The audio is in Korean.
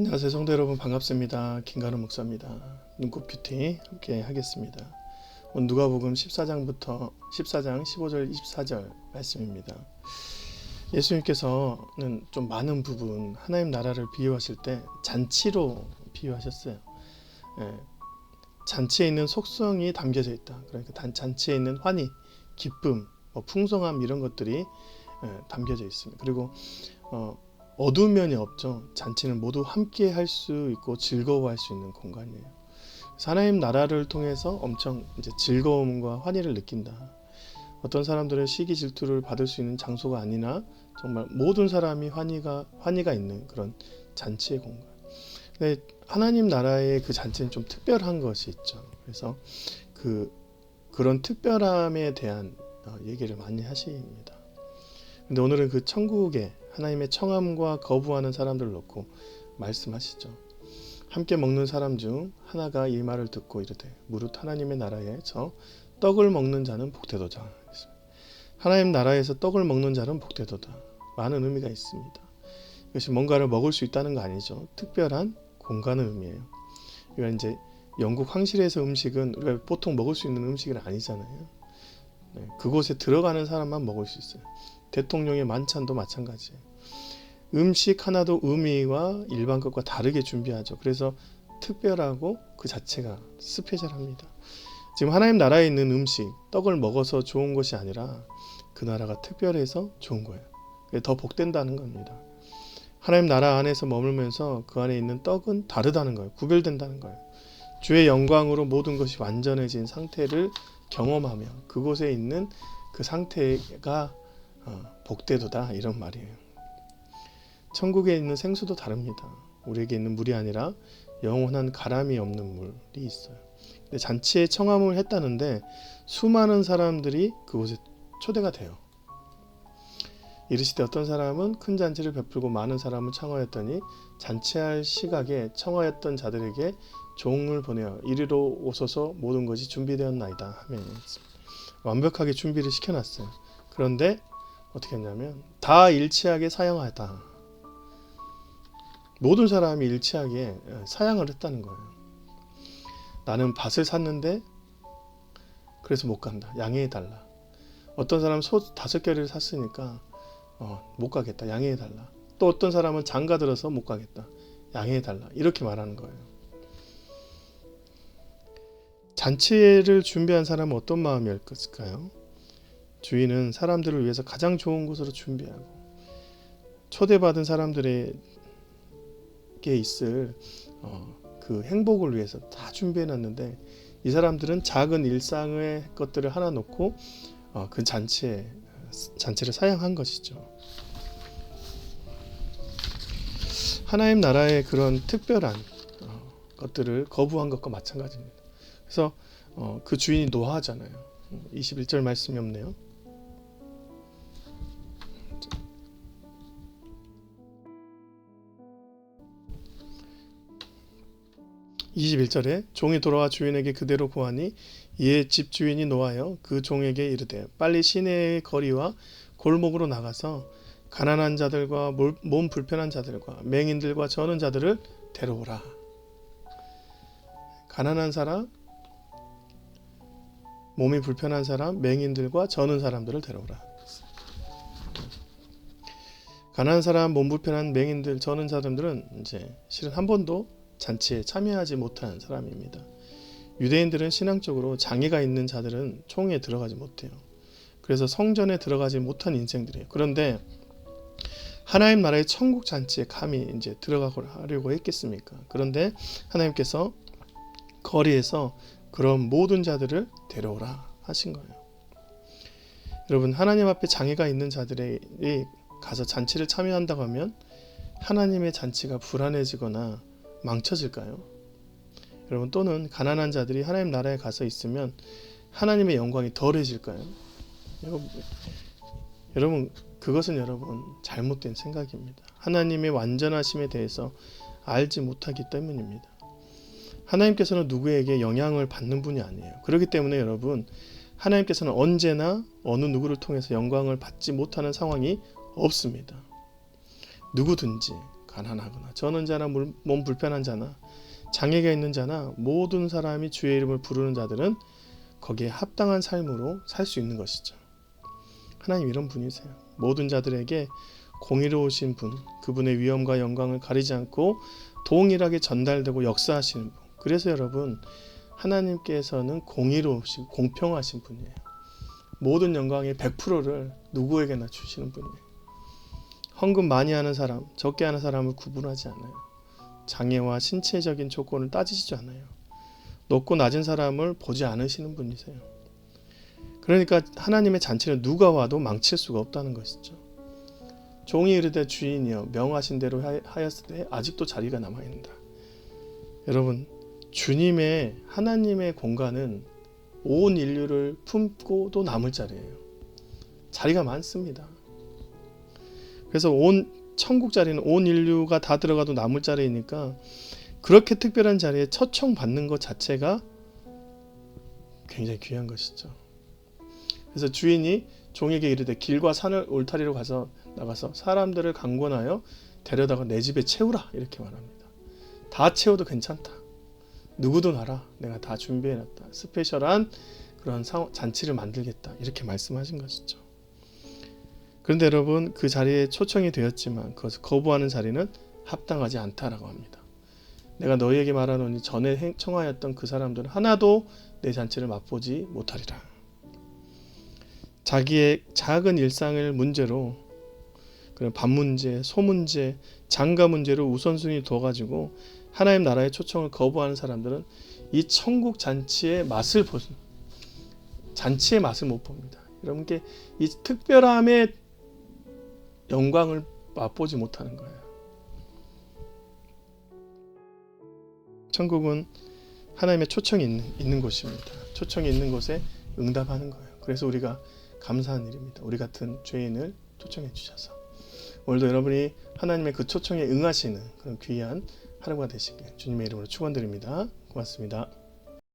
안녕하세요 성도 여러분 반갑습니다. 김가루 목사입니다. 눈꽃 뷰티 함께 하겠습니다. 오늘 누가복음 14장부터 14장 15절 24절 말씀입니다. 예수님께서는 좀 많은 부분 하나님 나라를 비유하실 때 잔치로 비유하셨어요. 예, 잔치에 있는 속성이 담겨져 있다. 그러니까 단 잔치에 있는 환희, 기쁨, 뭐 풍성함 이런 것들이 예, 담겨져 있습니다. 그리고 어, 어두운 면이 없죠. 잔치는 모두 함께 할 수 있고 즐거워할 수 있는 공간이에요. 하나님 나라를 통해서 엄청 이제 즐거움과 환희를 느낀다. 어떤 사람들은 시기 질투를 받을 수 있는 장소가 아니나 정말 모든 사람이 환희가 환희가 있는 그런 잔치의 공간. 근데 하나님 나라의 그 잔치는 좀 특별한 것이 있죠. 그래서 그 그런 특별함에 대한 어, 얘기를 많이 하십니다. 근데 오늘은 그 천국의 하나님의 청함과 거부하는 사람들을 놓고 말씀하시죠. 함께 먹는 사람 중 하나가 이 말을 듣고 이르되 무릇 하나님의 나라에서 떡을 먹는 자는 복되도다. 하나님 나라에서 떡을 먹는 자는 복되도다. 많은 의미가 있습니다. 이것이 뭔가를 먹을 수 있다는 거 아니죠. 특별한 공간의 의미예요. 이건 이제 영국 황실에서 음식은 우리가 보통 먹을 수 있는 음식은 아니잖아요. 네, 그곳에 들어가는 사람만 먹을 수 있어요. 대통령의 만찬도 마찬가지예요. 음식 하나도 의미와 일반 것과 다르게 준비하죠. 그래서 특별하고 그 자체가 스페셜합니다. 지금 하나님 나라에 있는 음식, 떡을 먹어서 좋은 것이 아니라 그 나라가 특별해서 좋은 거예요. 더 복된다는 겁니다. 하나님 나라 안에서 머물면서 그 안에 있는 떡은 다르다는 거예요. 구별된다는 거예요. 주의 영광으로 모든 것이 완전해진 상태를 경험하며 그곳에 있는 그 상태가 어, 복되도다 이런 말이에요. 천국에 있는 생수도 다릅니다. 우리에게 있는 물이 아니라 영원한 가람이 없는 물이 있어요. 근데 잔치에 청함을 했다는데 수많은 사람들이 그곳에 초대가 돼요. 이르시되 어떤 사람은 큰 잔치를 베풀고 많은 사람을 청하였더니 잔치할 시각에 청하였던 자들에게 종을 보내어 이리로 오소서 모든 것이 준비되었나이다 하면 완벽하게 준비를 시켜놨어요. 그런데 어떻게 했냐면 다 일치하게 사용하였다. 모든 사람이 일치하게 사양을 했다는 거예요. 나는 밭을 샀는데 그래서 못 간다. 양해해 달라. 어떤 사람은 소 다섯 개를 샀으니까 어, 못 가겠다. 양해해 달라. 또 어떤 사람은 장가 들어서 못 가겠다. 양해해 달라. 이렇게 말하는 거예요. 잔치를 준비한 사람은 어떤 마음이었을까요? 주인은 사람들을 위해서 가장 좋은 곳으로 준비하고 초대받은 사람들에게 있을 어, 그 행복을 위해서 다 준비해 놨는데 이 사람들은 작은 일상의 것들을 하나 놓고 어, 그 잔치에 잔치를 사양한 것이죠. 하나님 나라의 그런 특별한 어, 것들을 거부한 것과 마찬가지입니다. 그래서 어, 그 주인이 노하잖아요. 21절 말씀이 없네요. 21절에 종이 돌아와 주인에게 그대로 보하니 이에 집 주인이 노하여 그 종에게 이르되 빨리 시내의 거리와 골목으로 나가서 가난한 자들과 몸 불편한 자들과 맹인들과 저는 자들을 데려오라. 가난한 사람, 몸이 불편한 사람, 맹인들과 저는 사람들을 데려오라. 가난한 사람, 몸 불편한 맹인들, 저는 사람들은 이제 실은 한 번도 잔치에 참여하지 못한 사람입니다. 유대인들은 신앙적으로 장애가 있는 자들은 총에 들어가지 못해요. 그래서 성전에 들어가지 못한 인생들이에요. 그런데 하나님 나라의 천국 잔치에 감히 이제 들어가려고 했겠습니까? 그런데 하나님께서 거리에서 그런 모든 자들을 데려오라 하신 거예요. 여러분 하나님 앞에 장애가 있는 자들이 가서 잔치를 참여한다고 하면 하나님의 잔치가 불안해지거나 망쳐질까요? 여러분 또는 가난한 자들이 하나님 나라에 가서 있으면 하나님의 영광이 덜해질까요? 여러분, 그것은 여러분 잘못된 생각입니다. 하나님의 완전하심에 대해서 알지 못하기 때문입니다. 하나님께서는 누구에게 영향을 받는 분이 아니에요. 그렇기 때문에 여러분 하나님께서는 언제나 어느 누구를 통해서 영광을 받지 못하는 상황이 없습니다. 누구든지 가난하거나 저는 자나 물- 몸 불편한 자나 장애가 있는 자나 모든 사람이 주의 이름을 부르는 자들은 거기에 합당한 삶으로 살 수 있는 것이죠. 하나님 이런 분이세요. 모든 자들에게 공의로우신 분, 그분의 위엄과 영광을 가리지 않고 동일하게 전달되고 역사하시는 분. 그래서 여러분 하나님께서는 공의로우시고 공평하신 분이에요. 모든 영광의 100%를 누구에게나 주시는 분이에요. 헌금 많이 하는 사람, 적게 하는 사람을 구분하지 않아요. 장애와 신체적인 조건을 따지지도 않아요. 높고 낮은 사람을 보지 않으시는 분이세요. 그러니까 하나님의 잔치는 누가 와도 망칠 수가 없다는 것이죠. 종이 이르되 주인이여 명하신 대로 하- 하였을 때 아직도 자리가 남아 있다. 여러분 주님의 하나님의 공간은 온 인류를 품고도 남을 자리예요. 자리가 많습니다. 그래서 온 천국 자리는 온 인류가 다 들어가도 남을 자리이니까 그렇게 특별한 자리에 초청 받는 것 자체가 굉장히 귀한 것이죠. 그래서 주인이 종에게 이르되 길과 산을 울타리로 가서 나가서 사람들을 강권하여 데려다가 내 집에 채우라 이렇게 말합니다. 다 채워도 괜찮다. 누구도 나라 내가 다 준비해놨다. 스페셜한 그런 상- 잔치를 만들겠다 이렇게 말씀하신 것이죠. 그런데 여러분 그 자리에 초청이 되었지만 그것을 거부하는 자리는 합당하지 않다라고 합니다. 내가 너희에게 말하노니 전에 행- 청하였던 그 사람들은 하나도 내 잔치를 맛보지 못하리라. 자기의 작은 일상을 문제로 그런 밥 문제, 소 문제, 장가 문제로 우선순위 둬가지고 하나님 나라의 초청을 거부하는 사람들은 이 천국 잔치의 맛을 보 잔치의 맛을 못 봅니다. 여러분께 이 특별함의 영광을 맛보지 못하는 거예요. 천국은 하나님의 초청이 있는, 있는 곳입니다. 초청이 있는 곳에 응답하는 거예요. 그래서 우리가 감사한 일입니다. 우리 같은 죄인을 초청해 주셔서 오늘도 여러분이 하나님의 그 초청에 응하시는 그런 귀한 하루가 되시길 주님의 이름으로 축원드립니다. 고맙습니다.